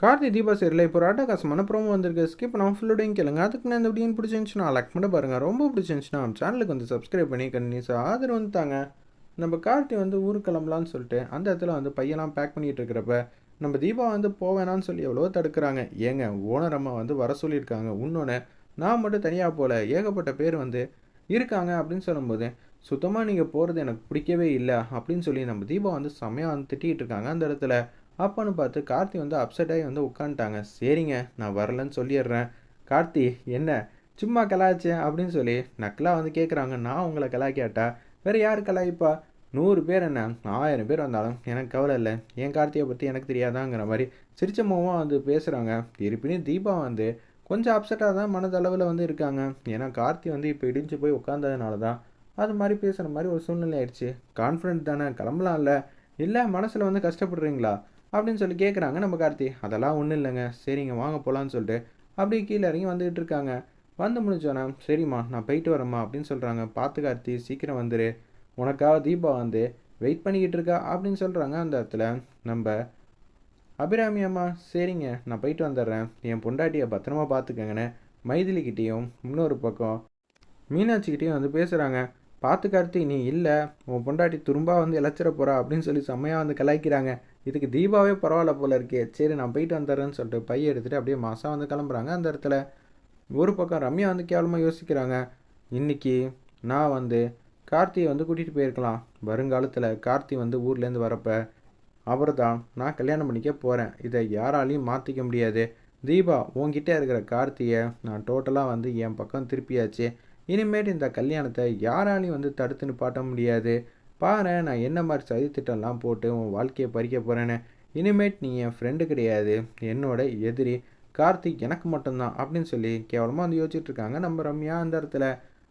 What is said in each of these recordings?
கார்த்தி தீபா சரியில் இப்போ ஒரு அட்டகாசமான ப்ரோமோ வந்திருக்கு. ஸ்கிப் நான் ஃபுல்லோடையும் கேளுங்க. அதுக்கு நான் இந்த வீடியோ பிடிச்சிருந்துச்சுன்னா லைக் பண்ணி பாருங்கள் ரொம்ப பிடிச்சிருந்துச்சுன்னா நம்ம சேனலுக்கு வந்து சப்ஸ்கிரைப் பண்ணி கண்டினியூஸாக ஆதரவு வந்துட்டாங்க நம்ம கார்த்தி வந்து ஊருக்கு கிளம்பலான்னு சொல்லிட்டு அந்த இடத்துல வந்து பையெல்லாம் பேக் பண்ணிகிட்டு இருக்கிறப்ப நம்ம தீபா வந்து போவேணான்னு சொல்லி எவ்வளோ தடுக்கிறாங்க. ஏங்க ஓனர் அம்மா வந்து வர சொல்லியிருக்காங்க. இன்னொன்று நான் மட்டும் தனியாக போகல ஏகப்பட்ட பேர் வந்து இருக்காங்க அப்படின்னு சொல்லும்போது சுத்தமாக நீங்கள் போகிறது எனக்கு பிடிக்கவே இல்லை அப்படின்னு சொல்லி நம்ம தீபா வந்து செம்மையாக வந்து திட்டிகிட்டு இருக்காங்க அந்த இடத்துல. அப்போன்னு பார்த்து கார்த்தி வந்து அப்செட் ஆகி வந்து உட்காந்துட்டாங்க. சரிங்க நான் வரலன்னு சொல்லிடுறேன். கார்த்தி என்ன? சும்மா கலாய்ச்சேன் அப்படின்னு சொல்லி நக்கலாக வந்து கேட்குறாங்க நான் உங்களை கலாய்க்காட்டா? வேறு யார் கலாய்ப்பா? நூறு பேர் என்ன? ஆயிரம் பேர் வந்தாலும் எனக்கு கவலை இல்லை. என் கார்த்தியை பற்றி எனக்கு தெரியாதாங்கிற மாதிரி சிரிச்ச முகமாக வந்து பேசுகிறாங்க இருப்பினும் தீபா வந்து கொஞ்சம் அப்செட்டாக தான் மனதளவில் வந்து இருக்காங்க. ஏன்னா கார்த்தி வந்து இப்போ இடிஞ்சு போய் உட்காந்ததுனால தான் அது மாதிரி பேசுகிற மாதிரி ஒரு சூழ்நிலை ஆயிடுச்சு. கான்ஃபிடென்ட் தானே? கிளம்பலாம்ல. இல்லை மனசில் வந்து கஷ்டப்படுறீங்களா? அப்படின்னு சொல்லி கேட்குறாங்க நம்ம கார்த்தி. அதெல்லாம் ஒன்றும் இல்லைங்க. சரிங்க வாங்க போகலான்னு சொல்லிட்டு அப்படியே கீழே இறங்கி வந்துகிட்டு இருக்காங்க. வந்து முடிஞ்சோன்னே சரிம்மா நான் போயிட்டு வரேம்மா அப்படின்னு சொல்கிறாங்க பார்த்து கார்த்தி சீக்கிரம் வந்துரு. உனக்காக தீபா வந்து வெயிட் பண்ணிக்கிட்டு இருக்கா? அப்படின்னு சொல்கிறாங்க அந்த இடத்துல. நம்ம அபிராமி அம்மா சரிங்க நான் போயிட்டு வந்துடுறேன். என் பொண்டாட்டியை பத்திரமா பார்த்துக்கங்கன்னு மைதிலிக்கிட்டேயும் இன்னொரு பக்கம் மீனாட்சிக்கிட்டேயும் வந்து பேசுகிறாங்க பார்த்து கார்த்தி நீ இல்லை. உன் பொண்டாட்டி துரும்பாக வந்து இழைச்சிட போகிறா அப்படின்னு சொல்லி செம்மையாக வந்து கலாய்க்கிறாங்க. இதுக்கு தீபாவே பரவாயில்ல போல இருக்கே. சரி நான் போயிட்டு வந்துடுறேன்னு சொல்லிட்டு பைய எடுத்துகிட்டு அப்படியே மாதம் வந்து கிளம்புறாங்க அந்த இடத்துல. ஒரு பக்கம் ரம்யா வந்து கேவலமாக யோசிக்கிறாங்க. இன்றைக்கி நான் வந்து கார்த்தியை வந்து கூட்டிகிட்டு போயிருக்கலாம். வருங்காலத்தில் கார்த்தி வந்து ஊர்லேருந்து வரப்போ அவர் தான் நான் கல்யாணம் பண்ணிக்க போகிறேன் இதை யாராலையும் மாற்றிக்க முடியாது. தீபா உங்ககிட்ட இருக்கிற கார்த்தியை நான் டோட்டலாக வந்து என் பக்கம் திருப்பியாச்சு. இனிமேட்டு இந்த கல்யாணத்தை யாராலையும் வந்து தடுத்து நிப்பாட்ட முடியாது. பாரு நான் என்ன மாதிரி சதித்திட்டம்லாம் போட்டு உன் வாழ்க்கையை பறிக்க போகிறேன்னு இனிமேட் நீ என் ஃப்ரெண்டு கிடையாது. என்னோட எதிரி கார்த்திக் எனக்கு மட்டும்தான் அப்படின்னு சொல்லி கேவலமாக வந்து யோசிச்சுட்டு இருக்காங்க நம்ம ரம்யா அந்த இடத்துல.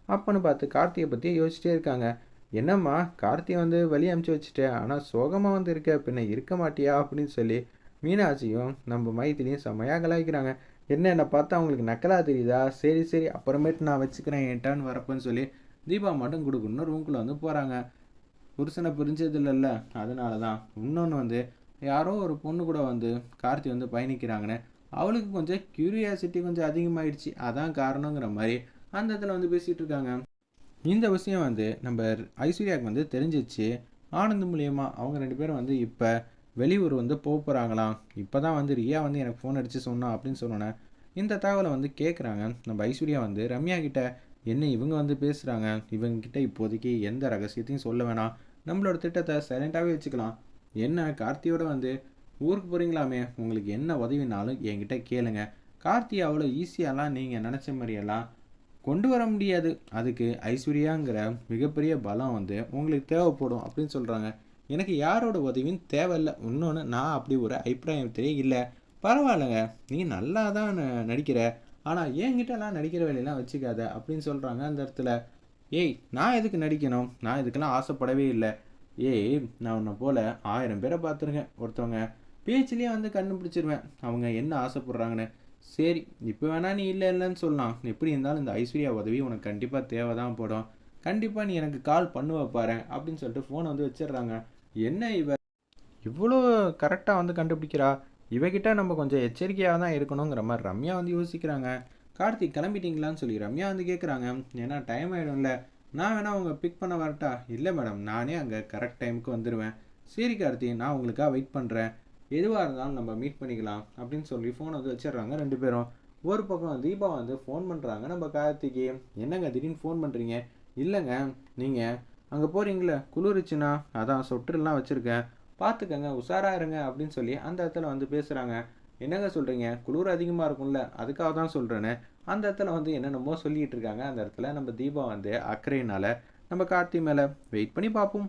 அப்பன்னு பார்த்து கார்த்தியை பற்றி யோசிச்சிட்டே இருக்காங்க. என்னம்மா கார்த்தியை வந்து வழி அமுச்சு வச்சுட்டேன் ஆனால் சோகமாக வந்து இருக்க பின்ன இருக்க மாட்டியா அப்படின்னு சொல்லி மீனாட்சியும் நம்ம மைத்திலையும் செம்மையாக கலாய்க்கிறாங்க. என்ன என்னை பார்த்தா அவங்களுக்கு நக்கலாக தெரியுதா? சரி சரி அப்புறமேட்டு நான் வச்சுக்கிறேன் என் டர்ன் வரப்போன்னு சொல்லி தீபா மட்டும் கொடுக்கணும் ரூம்குள்ளே வந்து போகிறாங்க புருஷனை பிரிஞ்சது இல்லைல்ல அதனால தான் இன்னொன்று வந்து யாரோ ஒரு பொண்ணு கூட வந்து கார்த்தி வந்து பயணிக்கிறாங்கன்னு அவளுக்கு கொஞ்சம் க்யூரியாசிட்டி கொஞ்சம் அதிகமாகிடுச்சு அதான் காரணங்கிற மாதிரி அந்த இடத்துல வந்து பேசிகிட்டு இருக்காங்க. இந்த விஷயம் வந்து நம்ம ஐஸ்வர்யாவுக்கு வந்து தெரிஞ்சிச்சு. ஆனந்த் மூலியமாக அவங்க ரெண்டு பேரும் வந்து இப்போ வெளியூர் வந்து போக போகிறாங்களாம் இப்போ தான் வந்து ரியா வந்து எனக்கு ஃபோன் அடித்து சொன்னா அப்படின்னு சொன்னோன்னே இந்த தகவலை வந்து கேட்குறாங்க நம்ம ஐஸ்வர்யா வந்து ரம்யா கிட்ட என்ன இவங்க வந்து பேசுகிறாங்க இவங்கக்கிட்ட இப்போதைக்கு எந்த ரகசியத்தையும் சொல்ல வேணாம். நம்மளோட திட்டத்தை சைலண்ட்டாகவே வச்சுக்கலாம். என்ன கார்த்தியோட வந்து ஊருக்கு போகிறீங்களாமே உங்களுக்கு என்ன உதவினாலும் என்கிட்ட கேளுங்க. கார்த்தி அவ்வளோ ஈஸியாலாம் நீங்கள் நினச்ச மாதிரியெல்லாம் கொண்டு வர முடியாது. அதுக்கு ஐஸ்வர்யாங்கிற மிகப்பெரிய பலம் வந்து உங்களுக்கு தேவைப்படும் அப்படின்னு சொல்கிறாங்க எனக்கு யாரோட உதவியும் தேவையில்லை. இன்னொன்று நான் அப்படி ஒரு அபிப்பிராயத்திலே இல்லை பரவாயில்லைங்க நீ நல்லா தான் நடிக்கிற. ஆனால் என்கிட்டலாம் நடிக்கிற வேலையெல்லாம் வச்சுக்காத அப்படின்னு சொல்கிறாங்க அந்த இடத்துல. ஏய் நான் எதுக்கு நடிக்கணும்? நான் இதுக்கெல்லாம் ஆசைப்படவே இல்லை. ஏய் நான் உன்னை போல் ஆயிரம் பேரை பார்த்துருக்கேன் ஒருத்தவங்க. பேச்சிலேயே வந்து கண்டுபிடிச்சிருவேன் அவங்க என்ன ஆசைப்படுறாங்கன்னு. சரி இப்போ வேணா நீ இல்லை இல்லைன்னு சொல்லலாம். எப்படி இருந்தாலும் இந்த ஐஸ்வர்யா உதவி உனக்கு கண்டிப்பாக தேவை தான் போடும். கண்டிப்பாக நீ எனக்கு கால் பண்ணுவ பாரு அப்படின்னு சொல்லிட்டு ஃபோனை வந்து வச்சிடுறாங்க. என்ன இவ? இவ்வளோ கரெக்டாக வந்து கண்டுபிடிக்கிறா? இவகிட்ட நம்ம கொஞ்சம் எச்சரிக்கையாக தான் இருக்கணுங்கிற மாதிரி ரம்யா வந்து யோசிக்கிறாங்க. கார்த்திக் கிளம்பிட்டீங்களான்னு சொல்லி ரம்யா வந்து கேட்குறாங்க ஏன்னா டைம் ஆகிடும்ல நான் வேணால் அவங்க பிக் பண்ண வரட்டா? இல்லை மேடம் நானே அங்கே கரெக்ட் டைமுக்கு வந்துடுவேன் சரி கார்த்தி நான் உங்களுக்காக வெயிட் பண்ணுறேன் எதுவாக இருந்தாலும் நம்ம மீட் பண்ணிக்கலாம் அப்படின்னு சொல்லி ஃபோனை வந்து வச்சிடுறாங்க ரெண்டு பேரும். ஒரு பக்கம் தீபா வந்து ஃபோன் பண்ணுறாங்க நம்ம கார்த்திக்கு என்னங்க திடீர்னு ஃபோன் பண்ணுறீங்க இல்லைங்க நீங்கள் அங்கே போகிறீங்களே குளிருச்சுன்னா? அதான் சொட்டுலாம் வச்சுருக்கேன். பார்த்துக்கங்க உஷாராக இருங்க அப்படின்னு சொல்லி அந்த இடத்துல வந்து பேசுகிறாங்க என்னங்க சொல்கிறீங்க குளிர் அதிகமாக இருக்கும்ல அதுக்காக தான் சொல்கிறேன்னு அந்த இடத்துல வந்து என்னென்னமோ சொல்லிகிட்டு இருக்காங்க. அந்த இடத்துல நம்ம தீபா வந்து அக்கறையினால் நம்ம கார்த்தி மேலே வெயிட் பண்ணி பார்ப்போம்.